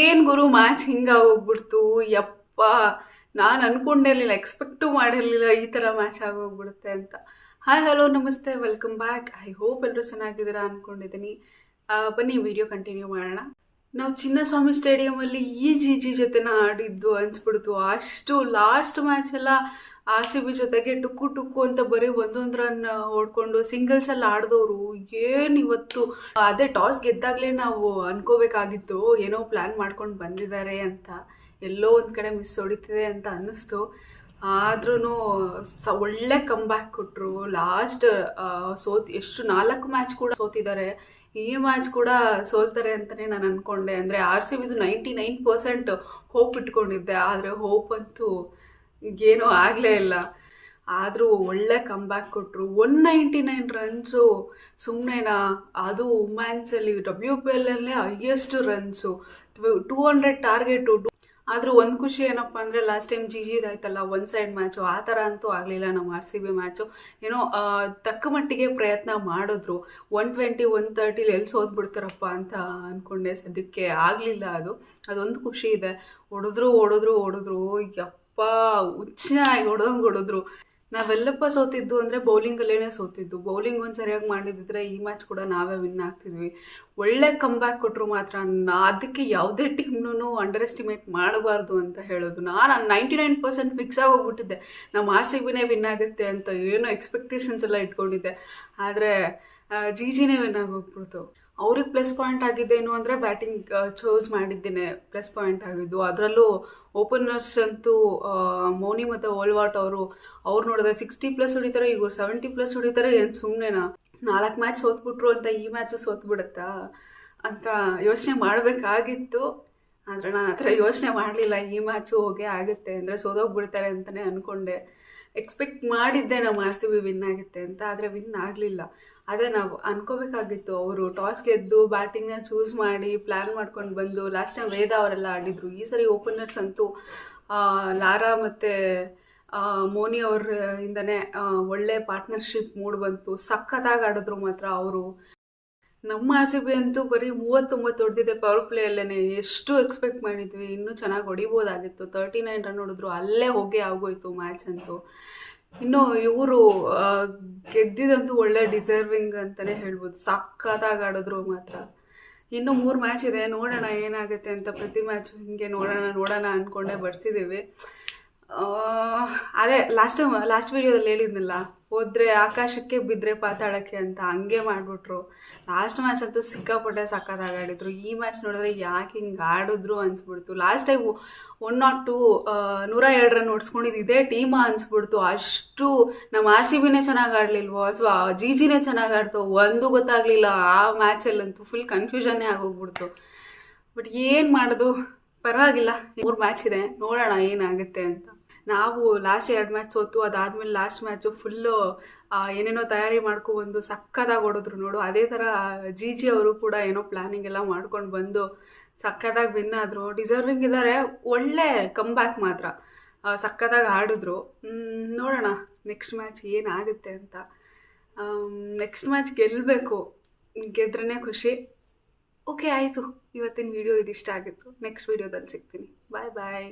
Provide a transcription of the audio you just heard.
ಏನು ಗುರು ಮ್ಯಾಚ್ ಹಿಂಗಾಗೋಗ್ಬಿಡ್ತು ಯಪ್ಪ, ನಾನು ಅನ್ಕೊಂಡಿರ್ಲಿಲ್ಲ ಎಕ್ಸ್ಪೆಕ್ಟು ಮಾಡಿರಲಿಲ್ಲ ಈ ಥರ ಮ್ಯಾಚ್ ಆಗೋಗ್ಬಿಡುತ್ತೆ ಅಂತ. ಹಾಯ್ ಹಲೋ ನಮಸ್ತೆ ವೆಲ್ಕಮ್ ಬ್ಯಾಕ್ ಐ ಹೋಪ್ ಎಲ್ಲರೂ ಚೆನ್ನಾಗಿದ್ದೀರಾ ಅಂದ್ಕೊಂಡಿದ್ದೀನಿ ಬನ್ನಿ ವಿಡಿಯೋ ಕಂಟಿನ್ಯೂ ಮಾಡೋಣ. ನಾವು ಚಿನ್ನಸ್ವಾಮಿ ಸ್ಟೇಡಿಯಮಲ್ಲಿ ಈ ಜಿ ಜಿ ಜೊತೆನ ಆಡಿದ್ದು ಅನಿಸ್ಬಿಡ್ತು. ಅಷ್ಟು ಲಾಸ್ಟ್ ಮ್ಯಾಚ್ ಎಲ್ಲ ಆರ್ ಸಿ ಬಿ ಜೊತೆಗೆ ಟುಕ್ಕು ಟುಕ್ಕು ಅಂತ ಬರೀ ಒಂದೊಂದು ರನ್ ಸಿಂಗಲ್ಸ್ ಎಲ್ಲ ಆಡಿದವರು ಏನು ಇವತ್ತು? ಅದೇ ಟಾಸ್ ಗೆದ್ದಾಗಲೇ ನಾವು ಅನ್ಕೋಬೇಕಾಗಿತ್ತು, ಏನೋ ಪ್ಲ್ಯಾನ್ ಮಾಡ್ಕೊಂಡು ಬಂದಿದ್ದಾರೆ ಅಂತ. ಎಲ್ಲೋ ಒಂದು ಕಡೆ ಮಿಸ್ ಹೊಡಿತಿದೆ ಅಂತ ಅನ್ನಿಸ್ತು. ಆದ್ರೂ ಸ ಒಳ್ಳೆ ಕಮ್ ಬ್ಯಾಕ್ ಕೊಟ್ಟರು ಲಾಸ್ಟ್ ಸೋತ್, ಎಷ್ಟು ನಾಲ್ಕು ಮ್ಯಾಚ್ ಕೂಡ ಸೋತಿದ್ದಾರೆ ಈ ಮ್ಯಾಚ್ ಕೂಡ ಸೋಲ್ತಾರೆ ಅಂತಲೇ ನಾನು ಅಂದ್ಕೊಂಡೆ ಅಂದರೆ ಆರ್ ಸಿ ಬಿದು ನೈಂಟಿ ನೈನ್ ಪರ್ಸೆಂಟ್ ಹೋಪ್ ಇಟ್ಕೊಂಡಿದ್ದೆ. ಆದರೆ ಹೋಪ್ ಅಂತೂ ಏನೂ ಆಗಲೇ ಇಲ್ಲ. ಆದರೂ ಒಳ್ಳೆ ಕಮ್ ಬ್ಯಾಕ್ ಕೊಟ್ಟರು ಒನ್ ನೈಂಟಿ ನೈನ್ ರನ್ಸು ಸುಮ್ಮನೆನಾ ಅದು ವುಮೆನ್ಸಲ್ಲಿ W P ಎಲ್ಲಲ್ಲೇ highest runs two hundred target ಆದರೂ ಒಂದು ಖುಷಿ ಏನಪ್ಪ ಅಂದರೆ ಲಾಸ್ಟ್ ಟೈಮ್ ಜಿ ಜಿದಾಯ್ತಲ್ಲ ಒನ್ ಸೈಡ್ ಮ್ಯಾಚು ಆ ಥರ ಅಂತೂ ಆಗಲಿಲ್ಲ ನಮ್ಮ ಆರ್ ಸಿ ಬಿ ಮ್ಯಾಚು ಏನೋ ತಕ್ಕ ಮಟ್ಟಿಗೆ ಪ್ರಯತ್ನ ಮಾಡಿದ್ರು. ಒನ್ ಟ್ವೆಂಟಿ ಒನ್ ತರ್ಟಿಲಿ ಎಲ್ಲಿ ಸೋತ್ಬಿಡ್ತಾರಪ್ಪ ಅಂತ ಅಂದ್ಕೊಂಡೆ ಸದ್ಯಕ್ಕೆ ಆಗಲಿಲ್ಲ ಅದು. ಅದೊಂದು ಖುಷಿ ಇದೆ. ಹೊಡೆದ್ರು ಹೊಡೆದ್ರು ಹೊಡೆದ್ರು ಯಪ್ಪ ಹುಚ್ಚಾಗಿ ಹೊಡೆದಂಗೆ ಹೊಡೆದ್ರು ನಾವೆಲ್ಲಪ್ಪ ಸೋತಿದ್ದು ಅಂದರೆ ಬೌಲಿಂಗಲ್ಲೇ ಸೋತಿದ್ದು. ಬೌಲಿಂಗ್ ಒಂದು ಸರಿಯಾಗಿ ಮಾಡಿದಿದ್ರೆ ಈ ಮ್ಯಾಚ್ ಕೂಡ ನಾವೇ ವಿನ್ ಆಗ್ತಿದ್ವಿ. ಒಳ್ಳೆ ಕಂಬ್ಯಾಕ್ ಬ್ಯಾಕ್ ಕೊಟ್ಟರು ಮಾತ್ರ ಅದಕ್ಕೆ ಯಾವುದೇ ಟೀಮ್ನೂ ಅಂಡರ್ ಎಸ್ಟಿಮೇಟ್ ಮಾಡಬಾರ್ದು ಅಂತ ಹೇಳೋದು. ನಾನು ನೈಂಟಿ ನೈನ್ ಪರ್ಸೆಂಟ್ ಫಿಕ್ಸ್ ಆಗೋಗ್ಬಿಟ್ಟಿದ್ದೆ. ನಮ್ಮ ಆರ್ ಸಿ ಬಿನೇ ವಿನ್ ಆಗುತ್ತೆ ಅಂತ ಏನೋ ಎಕ್ಸ್ಪೆಕ್ಟೇಷನ್ಸ್ ಎಲ್ಲ ಇಟ್ಕೊಂಡಿದ್ದೆ. ಆದರೆ ಜಿ ಜಿನೇ ವಿನ್ ಆಗೋಗ್ಬಿಡ್ತು. ಅವ್ರಿಗೆ ಪ್ಲಸ್ ಪಾಯಿಂಟ್ ಆಗಿದ್ದೇನು ಅಂದರೆ ಬ್ಯಾಟಿಂಗ್ ಚೂಸ್ ಮಾಡಿದ್ದೇನೆ. ಪ್ಲಸ್ ಪಾಯಿಂಟ್ ಆಗಿದ್ದು. ಅದರಲ್ಲೂ ಓಪನರ್ಸ್ ಅಂತೂ ಮೌನಿ ಮತ್ತು ಓಲ್ವಾಟ್ ಅವರು, ಅವ್ರು ನೋಡಿದ್ರೆ ಸಿಕ್ಸ್ಟಿ ಪ್ಲಸ್ ಹೊಡಿತಾರೆ ಈಗ ಸೆವೆಂಟಿ ಪ್ಲಸ್ ಹೊಡಿತಾರೆ, ಏನು ಸುಮ್ಮನೆನಾ ನಾಲ್ಕು ಮ್ಯಾಚ್ ಸೋತ್ಬಿಟ್ರು ಅಂತ ಈ ಮ್ಯಾಚು ಸೋತ್ಬಿಡುತ್ತಾ ಅಂತ ಯೋಚನೆ ಮಾಡಬೇಕಾಗಿತ್ತು. ಆದರೆ ನಾನು ಆ ಥರ ಯೋಚನೆ ಮಾಡಲಿಲ್ಲ, ಈ ಮ್ಯಾಚು ಹೋಗೇ ಆಗುತ್ತೆ ಅಂದರೆ ಸೋದೋಗ್ಬಿಡ್ತಾರೆ ಅಂತಲೇ ಅಂದ್ಕೊಂಡೆ ಎಕ್ಸ್ಪೆಕ್ಟ್ ಮಾಡಿದ್ದೆ ನಮ್ಮ ಆರ್ ಸಿ ಬಿ ವಿನ್ ಆಗುತ್ತೆ ಅಂತ ಆದರೆ ವಿನ್ ಆಗಲಿಲ್ಲ. ಅದೇ ನಾವು ಅನ್ಕೋಬೇಕಾಗಿತ್ತು ಅವರು ಟಾಸ್ ಗೆದ್ದು ಬ್ಯಾಟಿಂಗ್ನ ಚೂಸ್ ಮಾಡಿ ಪ್ಲ್ಯಾನ್ ಮಾಡ್ಕೊಂಡು ಬಂದು ಲಾಸ್ಟ್ ಟೈಮ್ ವೇದ ಅವರೆಲ್ಲ ಆಡಿದರು. ಈ ಸರಿ ಓಪನರ್ಸ್ ಅಂತೂ ಲಾರಾ ಮತ್ತು ಮೋನಿ ಅವ್ರ, ಇಂದನೇ ಒಳ್ಳೆ ಪಾರ್ಟ್ನರ್ಶಿಪ್ ಮೂಡ್ ಬಂತು. ಸಖತ್ತಾಗಿ ಆಡಿದ್ರು ಮಾತ್ರ ಅವರು. ನಮ್ಮ ಆರ್ ಸಿ ಬಿ ಅಂತೂ ಬರೀ ಮೂವತ್ತೊಂಬತ್ತು ಹೊಡೆದಿದೆ ಪವರ್ ಪ್ಲೇಯಲ್ಲೇ ಎಷ್ಟು ಎಕ್ಸ್ಪೆಕ್ಟ್ ಮಾಡಿದ್ವಿ. ಇನ್ನೂ ಚೆನ್ನಾಗಿ ಹೊಡಿಬೋದಾಗಿತ್ತು. ತರ್ಟಿ ನೈನ್ ರನ್ ಹೊಡೆದ್ರು ಅಲ್ಲೇ ಹೋಗಿ ಆಗೋಯ್ತು ಮ್ಯಾಚ್ ಅಂತೂ. ಇನ್ನು ಇವರು ಗೆದ್ದಿದಂತೂ ಒಳ್ಳೆ ಡಿಸರ್ವಿಂಗ್ ಅಂತಲೇ ಹೇಳ್ಬೋದು. ಸಕ್ಕತ್ತಾಗಿ ಆಡಿದ್ರು ಮಾತ್ರ. ಇನ್ನೂ ಮೂರು ಮ್ಯಾಚ್ ಇದೆ. ನೋಡೋಣ ಏನಾಗುತ್ತೆ ಅಂತ ಪ್ರತಿ ಮ್ಯಾಚ್ ಹಿಂಗೆ ನೋಡೋಣ ನೋಡೋಣ ಅಂದ್ಕೊಂಡೇ ಬರ್ತಿದ್ದೀವಿ ಅದೇ ಲಾಸ್ಟ್ ಟೈಮ್ ಲಾಸ್ಟ್ ವೀಡಿಯೋದಲ್ಲಿ ಹೇಳಿದ್ನಲ್ಲ ಹೋದ್ರೆ ಆಕಾಶಕ್ಕೆ ಬಿದ್ದರೆ ಪಾತಾಡಕ್ಕೆ ಅಂತ ಹಂಗೆ ಮಾಡಿಬಿಟ್ರು. ಲಾಸ್ಟ್ ಮ್ಯಾಚ್ ಅಂತೂ ಸಿಕ್ಕಾಪಟ್ಟೆ ಆಡಿದ್ರು ಈ ಮ್ಯಾಚ್ ನೋಡಿದ್ರೆ ಯಾಕೆ ಹಿಂಗೆ ಆಡಿದ್ರು ಅನ್ಸ್ಬಿಡ್ತು. Last time one not two ನೂರ ಎರಡು ರನ್ ಓಡಿಸ್ಕೊಂಡಿದ್ದು ಇದೇ ಟೀಮಾ ಅನ್ಸ್ಬಿಡ್ತು. ಅಷ್ಟು ನಮ್ಮ ಆರ್ ಸಿ ಬಿನೇ ಚೆನ್ನಾಗಿ ಆಡಲಿಲ್ವೋ ಅಥವಾ ಜಿ ಜಿನೇ ಚೆನ್ನಾಗಿ ಆಡ್ತೋ ಒಂದು ಗೊತ್ತಾಗಲಿಲ್ಲ. ಆ ಮ್ಯಾಚಲ್ಲಂತೂ ಫುಲ್ ಕನ್ಫ್ಯೂಷನ್ನೇ ಆಗೋಗ್ಬಿಡ್ತು. ಬಟ್ ಏನು ಮಾಡೋದು? ಪರವಾಗಿಲ್ಲ. ಮೂರು ಮ್ಯಾಚ್ ಇದೆ. ನೋಡೋಣ ಏನಾಗುತ್ತೆ ಅಂತ. ನಾವು ಲಾಸ್ಟ್ ಎರಡು ಮ್ಯಾಚ್ ಸೋತು, ಅದಾದಮೇಲೆ ಲಾಸ್ಟ್ ಮ್ಯಾಚು ಫುಲ್ಲು ಏನೇನೋ ತಯಾರಿ ಮಾಡ್ಕೊಬಂದು ಸಕ್ಕತ್ತಾಗಿ ಹೊಡೆದ್ರು ನೋಡು. ಅದೇ ಥರ ಜಿ ಜಿ ಅವರು ಕೂಡ ಏನೋ ಪ್ಲಾನಿಂಗ್ ಎಲ್ಲ ಮಾಡ್ಕೊಂಡು ಬಂದು ಸಕ್ಕತ್ತಾಗಿ ವಿನ್ ಆದರು. ಡಿಸರ್ವಿಂಗ್ ಇದ್ದಾರೆ ಒಳ್ಳೆ ಕಮ್ ಬ್ಯಾಕ್ ಮಾತ್ರ ಸಕ್ಕತ್ತಾಗಿ ಆಡಿದ್ರು. ನೋಡೋಣ ನೆಕ್ಸ್ಟ್ ಮ್ಯಾಚ್ ಏನಾಗುತ್ತೆ ಅಂತ. ನೆಕ್ಸ್ಟ್ ಮ್ಯಾಚ್ ಗೆಲ್ಲಬೇಕು ಗೆದ್ರೇ ಖುಷಿ. ಓಕೆ ಆಯಿತು. ಇವತ್ತಿನ ವಿಡಿಯೋ ಇದಿಷ್ಟ ಆಗಿತ್ತು. ನೆಕ್ಸ್ಟ್ ವಿಡಿಯೋದಲ್ಲಿ ಸಿಗ್ತೀನಿ. ಬಾಯ್ ಬಾಯ್